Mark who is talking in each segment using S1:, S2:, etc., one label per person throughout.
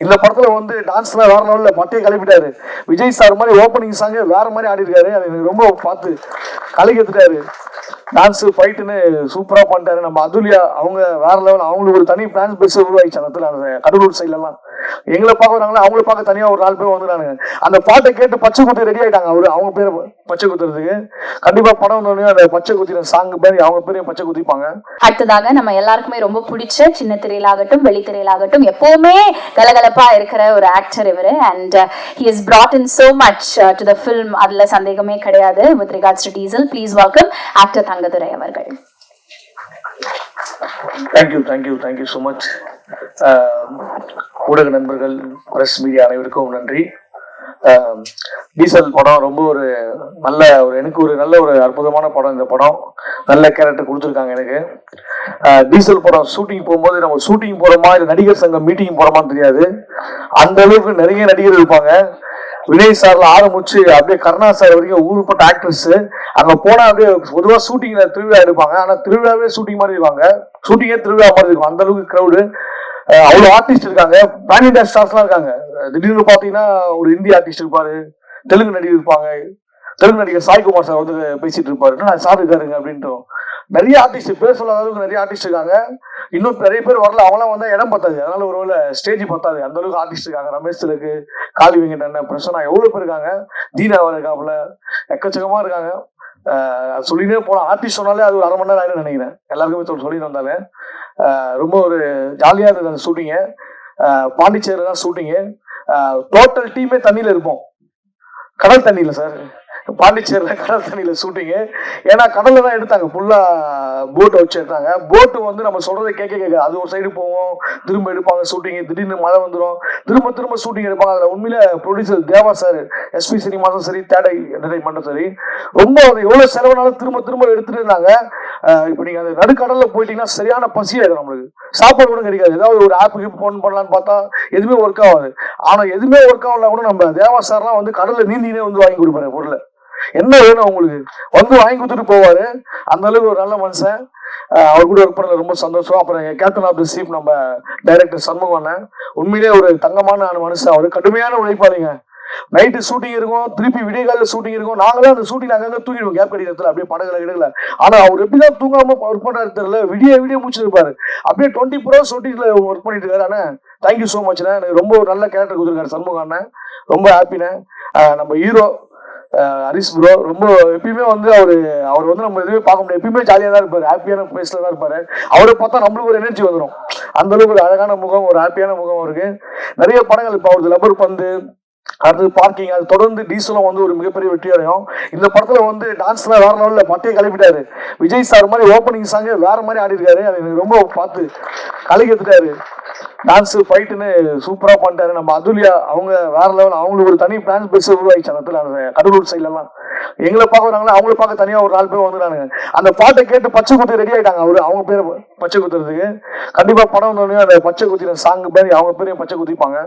S1: இந்த படத்துல வந்து டான்ஸ்லாம் வேற லெவல்ல மட்டையை கிளப்பிட்டாரு விஜய் சார் மாதிரி ஓப்பனிங் சாங்கே வேற மாதிரி ஆடி இருக்காரு அது எனக்கு ரொம்ப பார்த்து கலைக்கெடுத்துட்டாரு டான்ஸ் ஃபைட்டுன்னு சூப்பரா பண்ணிட்டாரு. நம்ம அதுலியா அவங்க வேற லெவல் அவங்களுக்கு ஒரு தனி பிளான்ஸ் பெருசு உருவாயிடுச்சு அந்த இடத்துல அந்த கடலூர் சைட்ல எல்லாம் எங்களை பார்க்க வராங்களா அவங்கள பார்க்க தனியா ஒரு நாலு பேர் வந்துடுறாங்க அந்த பாட்டை கேட்டு பச்சை குத்தி ரெடி ஆயிட்டாங்க அவரு. அவங்க பேரை பச்சை குத்துறதுக்கு. கண்டிப்பா படம் வந்தோடனே அந்த பச்சை குத்தின சாங் பேர் அவங்க பேரையும் பச்சை குத்திப்பாங்க.
S2: அடுத்ததாக நம்ம எல்லாருக்குமே ரொம்ப பிடிச்ச சின்ன திரையிலாகட்டும் வெளித்திரையிலாகட்டும் எப்பவுமே கலகலப்பா இருக்கிற ஒரு ஆக்டர் இவரு. And he is brought in so much to the film அதுல சந்தேகமே கிடையாது. With regards to Diesel please welcome actor Thangadurai அவர்கள்.
S1: Thank you thank you thank you so much ஊடக நண்பர்கள் பிரஸ் மீடியா அனைவருக்கும் நன்றி. ஆஹ் டீசல் படம் ரொம்ப ஒரு நல்ல ஒரு எனக்கு ஒரு நல்ல ஒரு அற்புதமான படம் இந்த படம். நல்ல கேரக்டர் கொடுத்துருக்காங்க எனக்கு. டீசல் படம் ஷூட்டிங் போகும்போது நம்ம ஷூட்டிங் போகிறோமா இல்லை நடிகர் சங்கம் மீட்டிங் போகிறோமான்னு தெரியாது. அந்த அளவுக்கு நிறைய நடிகர் இருப்பாங்க. வினய் சார்ல ஆரம்பிச்சு அப்படியே கருணா சார் வரைக்கும் ஊருப்பட்ட ஆக்ட்ரஸ் அங்க போனா அப்படியே பொதுவாக ஷூட்டிங்ல திருவிழா எடுப்பாங்க. ஆனா திருவிழாவே ஷூட்டிங் மாதிரி இருப்பாங்க. ஷூட்டிங்கே திருவிழா மாதிரி இருக்கும். அந்த அளவுக்கு க்ரௌடு அவ்வளவு ஆர்டிஸ்ட் இருக்காங்க. பேன் இண்டியா ஸ்டார்ஸ்லாம் இருக்காங்க. திடீர்னு பாத்தீங்கன்னா ஒரு இந்திய ஆர்டிஸ்ட் இருப்பாரு. தெலுங்கு நடிகர் இருப்பாங்க. தெலுங்கு நடிகர் சாய்குமார் சார் வந்து பேசிட்டு இருப்பாரு. நான் சார் இருக்காருங்க அப்படின்ட்டு நிறைய ஆர்டிஸ்ட் பேர் சொல்லாத அளவுக்கு நிறைய ஆர்டிஸ்ட் இருக்காங்க. இன்னும் நிறைய பேர் வரல. அவங்களாம் வந்தா இடம் பத்தாது அதனால ஒருவேளை ஸ்டேஜ் பத்தாது அந்த அளவுக்கு ஆர்டிஸ்ட் இருக்காங்க. ரமேஷ் இருக்கு காளி வெங்கடன் பிரசன்னா எவ்வளவு பேர் இருக்காங்க. தீனா இருக்காப்புல. எக்கச்சக்கமா இருக்காங்க. சொல்லினே போகலாம் ஆர்டிஸ்ட் சொன்னாலே அது ஒரு அரை மணி நேரம் ஆயிடும் நினைக்கிறேன். எல்லாருக்குமே சொல்லி சொல்லிட்டு வந்தாலே. ரொம்ப ஒரு ஜாலியாக இருந்தது அந்த ஷூட்டிங்கு பாண்டிச்சேரி தான் ஷூட்டிங்கு டோட்டல் டீமே தண்ணியில இருப்போம். கடல் தண்ணியில சார் பாண்டிச்சேரியில் கடல் தண்ணியில் ஷூட்டிங்கு ஏன்னா கடலில் தான் எடுத்தாங்க. ஃபுல்லாக போட்டை வச்சு எடுத்தாங்க. போட்டு வந்து நம்ம சொல்கிறத கேட்க கேட்க அது ஒரு சைடு போவோம். திரும்ப எடுப்பாங்க ஷூட்டிங்கு திடீர்னு மழை வந்துடும் திரும்ப திரும்ப ஷூட்டிங் எடுப்பாங்க. அதில் உண்மையில ப்ரொடியூசர் தேவா சார் எஸ்பி சினிமாஸும் சரி தேடை என்டர்டைன்மெண்ட்டும் சரி ரொம்ப அது எவ்வளோ செலவுனாலும் திரும்ப திரும்ப எடுத்துட்டு இருந்தாங்க. இப்போ நீங்கள் அந்த நடுக்கடலில் போயிட்டீங்கன்னா சரியான பசி நம்மளுக்கு. சாப்பாடு கூட கிடைக்காது. ஏதாவது ஒரு ஆப்புக்கு ஃபோன் பண்ணலான்னு பார்த்தா எதுவுமே ஒர்க் ஆகாது. ஆனால் எதுவுமே ஒர்க் ஆகலாம் கூட நம்ம தேவா சார்லாம் வந்து கடலில் நீந்தினே வந்து வாங்கி கொடுப்பாரு பொருளை. என்ன வேணும் உங்களுக்கு வந்து வாங்கி கொடுத்துட்டு போவாரு. அந்த அளவுக்கு ஒரு நல்ல மனுஷன். அவர் கூட ஒர்க் பண்ணல ரொம்ப சந்தோஷம். அப்புறம் கேப்டன் ஆஃப் தி சீப் நம்ம டைரக்டர் சண்முகம் உண்மையிலே உண்மையிலேயே ஒரு தங்கமான மனுஷன். அவர் கடுமையான உழைப்பாருங்க நைட்டு ஷூட்டிங் இருக்கும் திருப்பி விடிய காலையில் ஷூட்டிங் இருக்கும். நாங்களும் அந்த ஷூட்டிங் அங்கங்க தூங்கிடுவோம். கேப் கிடைக்கிறதுல அப்படியே படகுல கிடக்கல ஆனா அவர் எப்படிதான் தூங்காம ஒர்க் பண்றாரு தெரியல. விடிய விடிய முடிச்சிருப்பாரு அப்படியே டுவெண்ட்டி ஃபோர் ஹவர்ஸ் ஷூட்டிங்ல ஒர்க் பண்ணிட்டு இருக்காரு. அண்ணா தேங்க்யூ ஸோ மச்ண்ணே எனக்கு ரொம்ப ஒரு நல்ல கேரக்டர் கொடுத்துருக்காரு சண்முகம் அண்ணன் ரொம்ப ஹாப்பிண்ணே நம்ம ஹீரோ ஹரிஷ் ப்ரோ ரொம்ப எப்பயுமே வந்து அவர் அவர் வந்து நம்ம எதுவுமே பார்க்க முடியாது. எப்பயுமே ஜாலியாக தான் இருப்பார். ஹாப்பியான பிளேஸ்ல தான் இருப்பார். அவரை பார்த்தா நம்மளுக்கு ஒரு எனர்ஜி வந்துடும் அந்த அளவுக்கு ஒரு அழகான முகம் ஒரு ஹாப்பியான முகம் இருக்கு நிறைய படங்கள் இப்போ அவரது லப்பர் பந்து அடுத்தது பார்க்கிங் அது தொடர்ந்து டீசலும் வந்து ஒரு மிகப்பெரிய வெற்றி அடையும். இந்த படத்துல வந்து டான்ஸ்லாம் வேற லெவலில் மட்டையை கிளப்பிட்டாரு விஜய் சார் மாதிரி ஓப்பனிங் சாங்கே வேற மாதிரி ஆடி இருக்காரு அது எனக்கு ரொம்ப பார்த்து கலைக்கெடுத்துட்டாரு டான்ஸு ஃபைட்டுன்னு சூப்பராக பண்ணிட்டாரு. நம்ம அதுலியா அவங்க வேற லெவல் அவங்களுக்கு ஒரு தனி பிளான்ஸ் பெருசு உருவாயிடுச்சு அந்த இடத்துல கடலூர் சைட்லலாம் எங்களை பார்க்க வராங்களா அவங்கள பார்க்க தனியாக ஒரு நாலு பேர் வந்துடுறாங்க அந்த பாட்டை கேட்டு பச்சை குத்தி ரெடி ஆயிட்டாங்க அவரு. அவங்க பேர் பச்சை குத்துறதுக்கு. கண்டிப்பாக படம் வந்தோடனே அந்த பச்சை குத்தின சாங் பேர் அவங்க பேரையும் பச்சை குத்திப்பாங்க.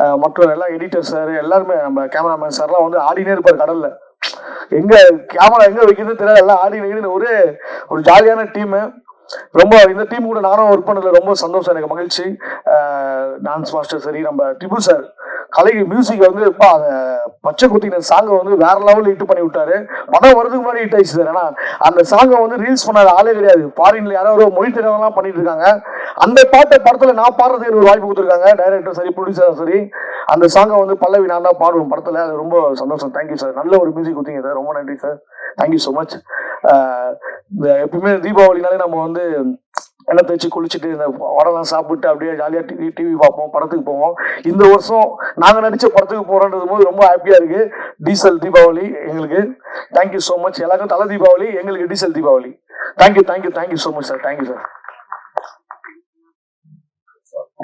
S1: அஹ் மற்ற எல்லா எடிட்டர் சார் எல்லாருமே நம்ம கேமராமேன் சார்லாம் வந்து ஆடினே இருப்பார் கடல்ல. எங்க கேமரா எங்க வைக்கிறது தெரியல எல்லாம் ஆடி நிற்கிறது ஒரே ஒரு ஜாலியான டீமு ரொம்ப இந்த டீம் கூட நானும் ஒர்க் பண்ணதுல ரொம்ப சந்தோஷம் எனக்கு மகிழ்ச்சி. டான்ஸ் மாஸ்டர் சரி நம்ம டிபு சார் கலை மியூசிக் வந்து பா அந்த பச்சை குத்தின சாங்கை வந்து வேற லெவலில் ஹிட் பண்ணி விட்டாரு. படம் வரதுக்கு முன்னாடி ஹிட் ஆயிடுச்சு சார் ஏன்னா அந்த சாங்கை வந்து ரீல்ஸ் பண்ணாத ஆளே கிடையாது. ஃபாரின்ல யாரோ ஒரு மொழி தெரியாதவங்களாம் பண்ணிட்டு இருக்காங்க. அந்த பாட்டை படத்துல நான் பாடுறதுக்கு ஒரு வாய்ப்பு கொடுத்துருக்காங்க. டைரக்டர் சரி ப்ரொடியூசர் சரி. அந்த சாங்கை வந்து பல்லவி நான் தான் பாடுவோம் படத்துல. அது ரொம்ப சந்தோஷம். தேங்க்யூ சார் நல்ல ஒரு மியூசிக் கொடுத்தீங்க சார் ரொம்ப நன்றி சார் தேங்க்யூ ஸோ மச் இந்த எப்பயுமே தீபாவளினாலே நம்ம வந்து எண்ணெய் தேய்ச்சி குளிச்சுட்டு இந்த வடலாம் சாப்பிட்டு அப்படியே ஜாலியாக டிவி டிவி பார்ப்போம் படத்துக்கு போவோம். இந்த வருஷம் நாங்கள் நடித்த படத்துக்கு போகிறோன்றது போது ரொம்ப ஹாப்பியாக இருக்கு. டீசல் தீபாவளி எங்களுக்கு. தேங்க்யூ ஸோ மச் எல்லாருக்கும் தலை தீபாவளி எங்களுக்கு Diesel Deepavali. Thank you thank you thank you so much sir thank you sir